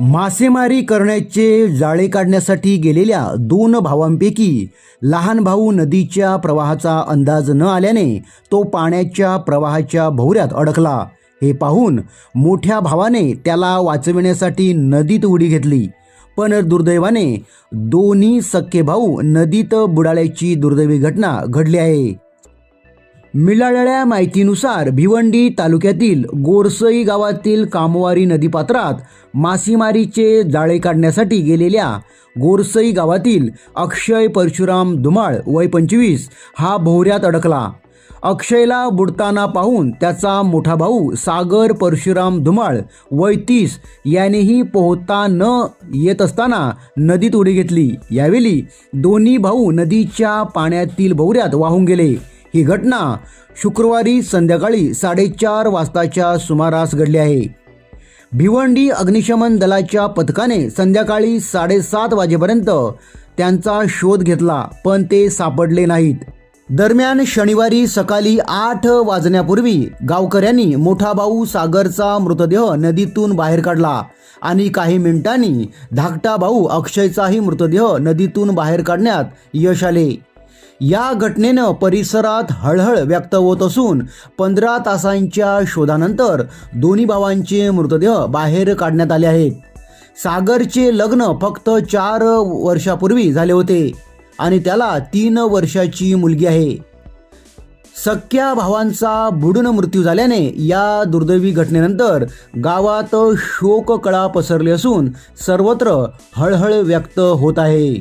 मासेमारी करण्याचे जाळे काढण्यासाठी गेलेल्या दोन भावांपैकी लहान भाऊ नदीच्या प्रवाहाचा अंदाज न आल्याने तो पाण्याच्या प्रवाहाच्या भोवऱ्यात अडकला. हे पाहून मोठ्या भावाने त्याला वाचविण्यासाठी नदीत उडी घेतली. पण दुर्दैवाने दोन्ही सख्खे भाऊ नदीत बुडाल्याची दुर्दैवी घटना घडली आहे. मिळालेल्या माहितीनुसार भिवंडी तालुक्यातील गोरसई गावातील कामवारी नदीपात्रात मासेमारीचे जाळे काढण्यासाठी गेलेल्या गोरसई गावातील अक्षय परशुराम धुमाळ वय पंचवीस हा भोवऱ्यात अडकला. अक्षयला बुडताना पाहून त्याचा मोठा भाऊ सागर परशुराम धुमाळ वय तीस यानेही पोहता न येत असताना नदीत उडी घेतली. यावेळी दोन्ही भाऊ नदीच्या पाण्यातील भोवऱ्यात वाहून गेले. ही घटना शुक्रवारी संध्याकाळी साडेचार वाजताच्या सुमारास घडली आहे. भिवंडी अग्निशमन दलाच्या पथकाने संध्याकाळी साडेसात वाजेपर्यंत त्यांचा शोध घेतला पण ते सापडले नाहीत. दरम्यान शनिवारी सकाळी आठ वाजण्यापूर्वी गावकऱ्यांनी मोठा भाऊ सागरचा मृतदेह नदीतून बाहेर काढला आणि काही मिनिटांनी धाकटा भाऊ अक्षयचाही मृतदेह नदीतून बाहेर काढण्यात यश आले. या घटनेनं परिसरात हळहळ व्यक्त होत असून पंधरा तासांच्या शोधानंतर दोन्ही भावांचे मृतदेह बाहेर काढण्यात आले आहेत. सागरचे लग्न फक्त चार वर्षापूर्वी झाले होते आणि त्याला तीन वर्षाची मुलगी आहे. सख्या भावांचा बुडून मृत्यू झाल्याने या दुर्दैवी घटनेनंतर गावात शोककळा पसरली असून सर्वत्र हळहळ व्यक्त होत आहे.